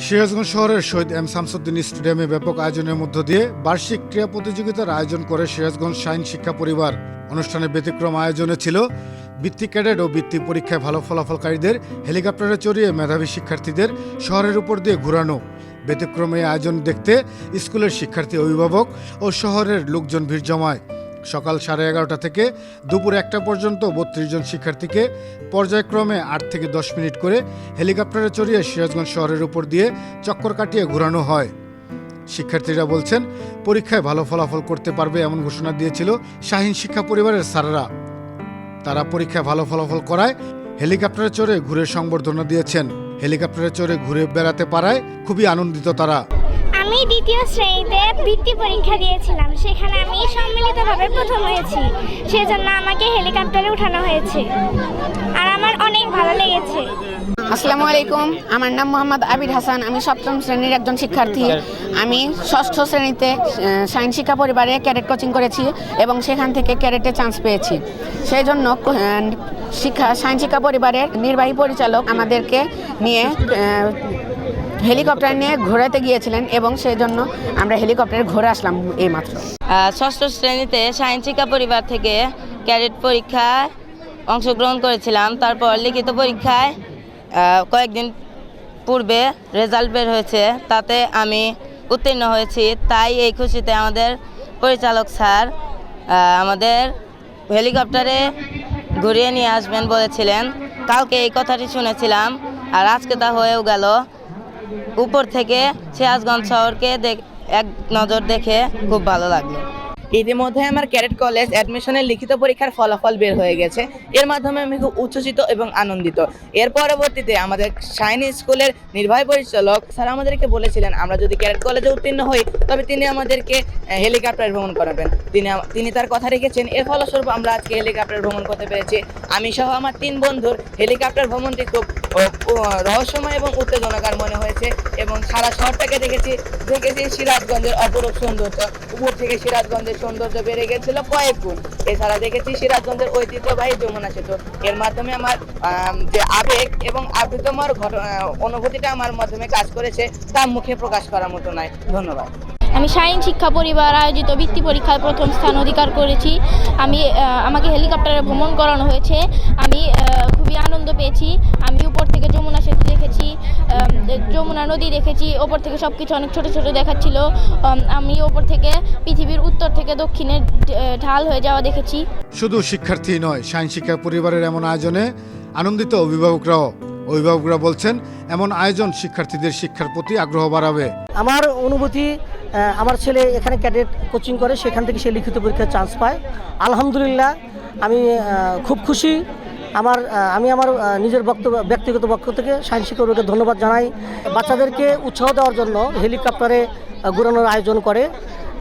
সিরাজগঞ্জ শহরের শহীদ এম শামসুদ্দিন স্টেডিয়ামে ব্যাপক আয়োজনের মধ্য দিয়ে বার্ষিক ক্রীড়া প্রতিযোগিতার আয়োজন করে সিরাজগঞ্জ শাইন শিক্ষা পরিবার। অনুষ্ঠানে ব্যতিক্রম আয়োজনে ছিল বৃত্তি ক্যাডেট ও বৃত্তি পরীক্ষায় ভালো ফলাফলকারীদের হেলিকপ্টারে চড়িয়ে মেধাবী শিক্ষার্থীদের শহরের উপর দিয়ে ঘুরানো। ব্যতিক্রম আয়োজন দেখতে স্কুলের শিক্ষার্থী অভিভাবক ও শহরের লোকজন ভিড় জমায়। সকাল সাড়ে এগারোটা থেকে দুপুর একটা পর্যন্ত বত্রিশ জন শিক্ষার্থীকে পর্যায়ক্রমে আট থেকে দশ মিনিট করে হেলিকপ্টারে চড়িয়ে সিরাজগঞ্জ শহরের উপর দিয়ে চক্কর কাটিয়ে ঘোরানো হয়। শিক্ষার্থীরা বলছেন, পরীক্ষায় ভালো ফলাফল করতে পারবে এমন ঘোষণা দিয়েছিল শাহীন শিক্ষা পরিবারের স্যারেরা। তারা পরীক্ষায় ভালো ফলাফল করায় হেলিকপ্টারে চড়ে ঘুরে সংবর্ধনা দিয়েছেন। হেলিকপ্টারে চড়ে ঘুরে বেড়াতে পারায় খুবই আনন্দিত তারা। আমি দ্বিতীয় শ্রেণীতে বৃত্তি পরীক্ষা দিয়েছিলাম। সেখানে আমি সম্মিলিতভাবে প্রথম হয়েছি। সেজন্য আমাকে হেলিকপ্টারে উঠানো হয়েছে। আর আমার অনেক ভালো লেগেছে। আসসালামু আলাইকুম। আমার নাম মোহাম্মদ আবির হাসান। আমি সপ্তম শ্রেণির একজন শিক্ষার্থী। আমি ষষ্ঠ শ্রেণীতে সাইন শিক্ষা পরিবারে ক্যাডেট কোচিং করেছি এবং সেখান থেকে ক্যাডেটে চান্স পেয়েছি। সেই জন্য শিক্ষা সাইন শিক্ষা পরিবারের নির্বাহী পরিচালক আমাদেরকে নিয়ে হেলিকপ্টার নিয়ে ঘোরাতে গিয়েছিলেন এবং সেই জন্য আমরা হেলিকপ্টারে ঘুরে আসলাম এইমাত্র। আহ, ষষ্ঠ শ্রেণীতে সায়েন্স শিক্ষা পরিবার থেকে ক্যাডেট পরীক্ষায় অংশগ্রহণ করেছিলাম। তারপর লিখিত পরীক্ষায় কয়েকদিন পূর্বে রেজাল্ট বের হয়েছে। তাতে আমি উত্তীর্ণ হয়েছি। তাই এই খুশিতে আমাদের পরিচালক স্যার আমাদের হেলিকপ্টারে ঘুরিয়ে নিয়ে আসবেন বলেছিলেন। কালকে এই কথাটি শুনেছিলাম আর আজকে তা হয়েও গেল। উপর থেকে সিরাজগঞ্জ শহরকে এক নজর দেখে খুব ভালো লাগল। ইতিমধ্যে আমার ক্যাডেট কলেজ অ্যাডমিশনের লিখিত পরীক্ষার ফলাফল বের হয়ে গেছে। এর মাধ্যমে আমি খুব উচ্ছ্বসিত এবং আনন্দিত। এর পরবর্তীতে আমাদের শাইনি স্কুলের নির্বাহী পরিচালক স্যার আমাদেরকে বলেছিলেন, আমরা যদি ক্যাডেট কলেজে উত্তীর্ণ হই, তবে তিনি আমাদেরকে হেলিকপ্টার ভ্রমণ করাবেন। তিনি তিনি তার কথা রেখেছেন, এর ফলস্বরূপ আমরা আজকে হেলিকপ্টার ভ্রমণ করতে পেরেছি। আমি সহ আমার তিন বন্ধুর হেলিকপ্টার ভ্রমণটি খুব রহস্যময় এবং উত্তেজনাকার মনে হয়েছে এবং সারা শহরটাকে দেখেছি দেখেছি সিরাজগঞ্জের অপরূপ সৌন্দর্য। উপর থেকে সিরাজগঞ্জের সৌন্দর্য বেড়ে গেছিল কয়েক গুণ। এছাড়া দেখেছি সিরাজগঞ্জের ঐতিহ্যবাহী যমুনা সেতু। এর মাধ্যমে আমার যে আবেগ এবং ঘটনা অনুভূতিটা আমার মাধ্যমে কাজ করেছে, তা মুখে প্রকাশ করার মতো নয়। ধন্যবাদ। আমি শাইন শিক্ষা পরিবার আয়োজিত বৃত্তি পরীক্ষায় প্রথম স্থান অধিকার করেছি। আমি আমাকে হেলিকপ্টারে ভ্রমণ করানো হয়েছে। আমি খুবই আনন্দ পেয়েছি। আমি উপর থেকে যমুনা সেতু দেখেছি যমুনা নদী দেখেছি ওপর থেকে সব কিছু অনেক ছোট ছোট দেখাচ্ছিল। আমি ওপর থেকে পৃথিবীর উত্তর থেকে দক্ষিণে ঢাল হয়ে যাওয়া দেখেছি। শুধু শিক্ষার্থী নয় শাইন শিক্ষা পরিবারের এমন আয়োজনে আনন্দিত অভিভাবকরাও। অভিভাবকরা বলছেন এমন আয়োজন শিক্ষার্থীদের শিক্ষার প্রতি আগ্রহ বাড়াবে। আমার অনুভূতি আমার ছেলে এখানে ক্যাডেট কোচিং করে সেখান থেকে সে লিখিত পরীক্ষার চান্স পায়। আলহামদুলিল্লাহ আমি খুব খুশি। আমার আমি আমার নিজের বক্তব্য, ব্যক্তিগত পক্ষ থেকে সায়েন্স শিক্ষককে ধন্যবাদ জানাই। বাচ্চাদেরকে উৎসাহ দেওয়ার জন্য হেলিকপ্টারে ঘুরানোর আয়োজন করে।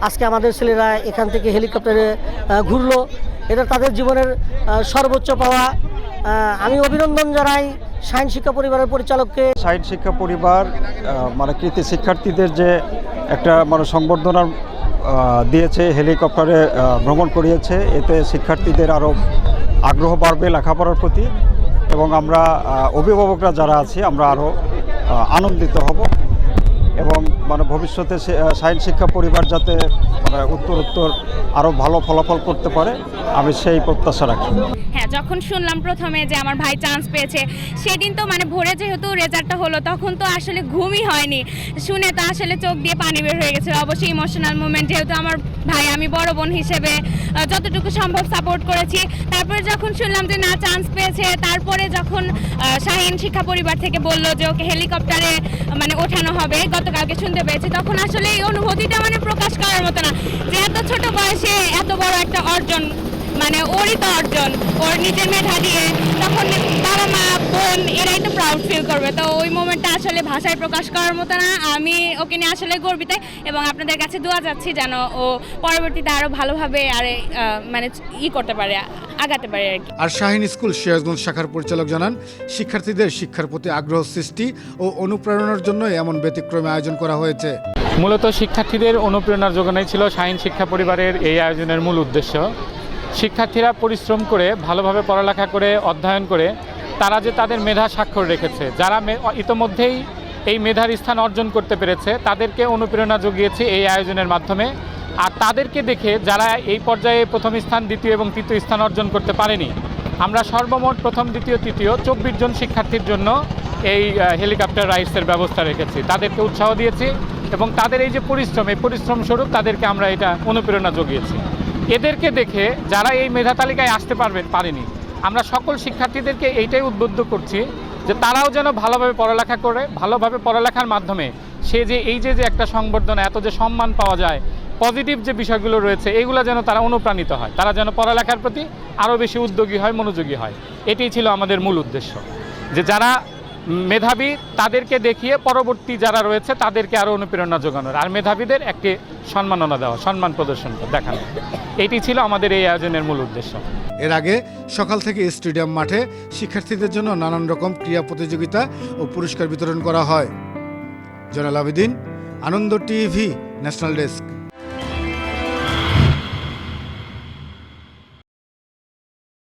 আজকে আমাদের ছেলেরা এখান থেকে হেলিকপ্টারে ঘুরলো। এটা তাদের জীবনের সর্বোচ্চ পাওয়া। আমি অভিনন্দন জানাই সায়েন্স শিক্ষা পরিবারের পরিচালককে। সাইড শিক্ষা পরিবার মানে কৃতি শিক্ষার্থীদের যে একটা মানে সংবর্ধনা দিয়েছে, হেলিকপ্টারে ভ্রমণ করিয়েছে, এতে শিক্ষার্থীদের আরও আগ্রহ বাড়বে লেখাপড়ার প্রতি এবং আমরা অভিভাবকরা যারা আছি, আমরা আরও আনন্দিত হব এবং মানে ভবিষ্যতে সায়েন্স শিক্ষা পরিবার যাতে উত্তর উত্তর আরও ভালো ফলাফল করতে পারে, আমি সেই প্রত্যাশা রাখি। হ্যাঁ যখন শুনলাম প্রথমে যে আমার ভাই চান্স পেয়েছে, সেদিন তো মানে ভোরে যেহেতু রেজাল্টটা হলো, তখন তো আসলে ঘুমই হয়নি। শুনে তো আসলে চোখ দিয়ে পানি বের হয়ে গেছে অবশ্যই ইমোশনাল মুমেন্ট যেহেতু আমার ভাই, আমি বড় বোন হিসেবে যতটুকু সম্ভব সাপোর্ট করেছি। তারপরে যখন শুনলাম যে না চান্স পেয়েছে, তারপরে যখন শাহীন শিক্ষা পরিবার থেকে বলল যে ওকে হেলিকপ্টারে মানে ওঠানো হবে, গতকালকে শুনতে পেয়েছি, তখন আসলে এই অনুভূতিটা মানে প্রকাশ করার মতো না। যে এত ছোট বয়সে এত বড় একটা অর্জন মানে ওরই তো অর্জন, ওর নিজের মেধা দিয়ে, তখন বাবা মা, বোন এরাই তো প্রাউড ফিল করবে। তো ওই মোমেন্টটা আসলে ভাষায় প্রকাশ করার মতো না। আমি ওকে নিয়ে আসলে গর্বিত এবং আপনাদের কাছে দোয়া যাচ্ছি যেন ও পরবর্তীতে আরও ভালোভাবে আর মানে ই করতে পারে, আগাতে পারে আর কি। আর শাহিন স্কুল সিরাজগঞ্জ শাখার পরিচালক জানান, শিক্ষার্থীদের শিক্ষার প্রতি আগ্রহ, সৃষ্টি ও অনুপ্রেরণার জন্য এমন ব্যতিক্রমে আয়োজন করা হয়েছে। মূলত শিক্ষার্থীদের অনুপ্রেরণার যোগানোই ছিল শাহিন শিক্ষা পরিবারের এই আয়োজনের মূল উদ্দেশ্য। শিক্ষার্থীরা পরিশ্রম করে, ভালোভাবে পড়ালেখা করে, অধ্যয়ন করে, তারা যে তাদের মেধা স্বাক্ষর রেখেছে, যারা ইতোমধ্যেই এই মেধার স্থান অর্জন করতে পেরেছে, তাদেরকে অনুপ্রেরণা জুগিয়েছি এই আয়োজনের মাধ্যমে। আর তাদেরকে দেখে যারা এই পর্যায়ে প্রথম স্থান, দ্বিতীয় এবং তৃতীয় স্থান অর্জন করতে পারেনি, আমরা সর্বমোট প্রথম, দ্বিতীয়, তৃতীয় চব্বিশ জন শিক্ষার্থীর জন্য এই হেলিকপ্টার রাইডসের ব্যবস্থা রেখেছি। তাদেরকে উৎসাহ দিয়েছি এবং তাদের এই যে পরিশ্রম, এই পরিশ্রম স্বরূপ তাদেরকে আমরা এটা অনুপ্রেরণা জুগিয়েছি। এদেরকে দেখে যারা এই মেধা তালিকায় আসতে পারবেন, পারেনি, আমরা সকল শিক্ষার্থীদেরকে এইটাই উদ্বুদ্ধ করছি যে তারাও যেন ভালোভাবে পড়ালেখা করে, ভালোভাবে পড়ালেখার মাধ্যমে সে যে এই যে যে একটা সংবর্ধনা, এত যে সম্মান পাওয়া যায়, পজিটিভ যে বিষয়গুলো রয়েছে এইগুলো যেন তারা অনুপ্রাণিত হয়। তারা যেন পড়ালেখার প্রতি আরও বেশি উদ্যোগী হয়, মনোযোগী হয়। এটাই ছিল আমাদের মূল উদ্দেশ্য। যে যারা মেধাবী তাদেরকে দেখিয়ে পরবর্তী যারা রয়েছে, তাদেরকে আরও অনুপ্রেরণা যোগানোর। আর মেধাবীদের একটি সম্মাননা দেওয়া, সম্মান প্রদর্শন দেখানো। এটি ছিল আমাদের এই আয়োজনের মূল উদ্দেশ্য। এর আগে সকাল থেকে স্টেডিয়াম মাঠে শিক্ষার্থীদের জন্য নানান রকম ক্রীড়া প্রতিযোগিতা ও পুরস্কার বিতরণ করা হয়। Zainal Abedin, Ananda TV, national desk.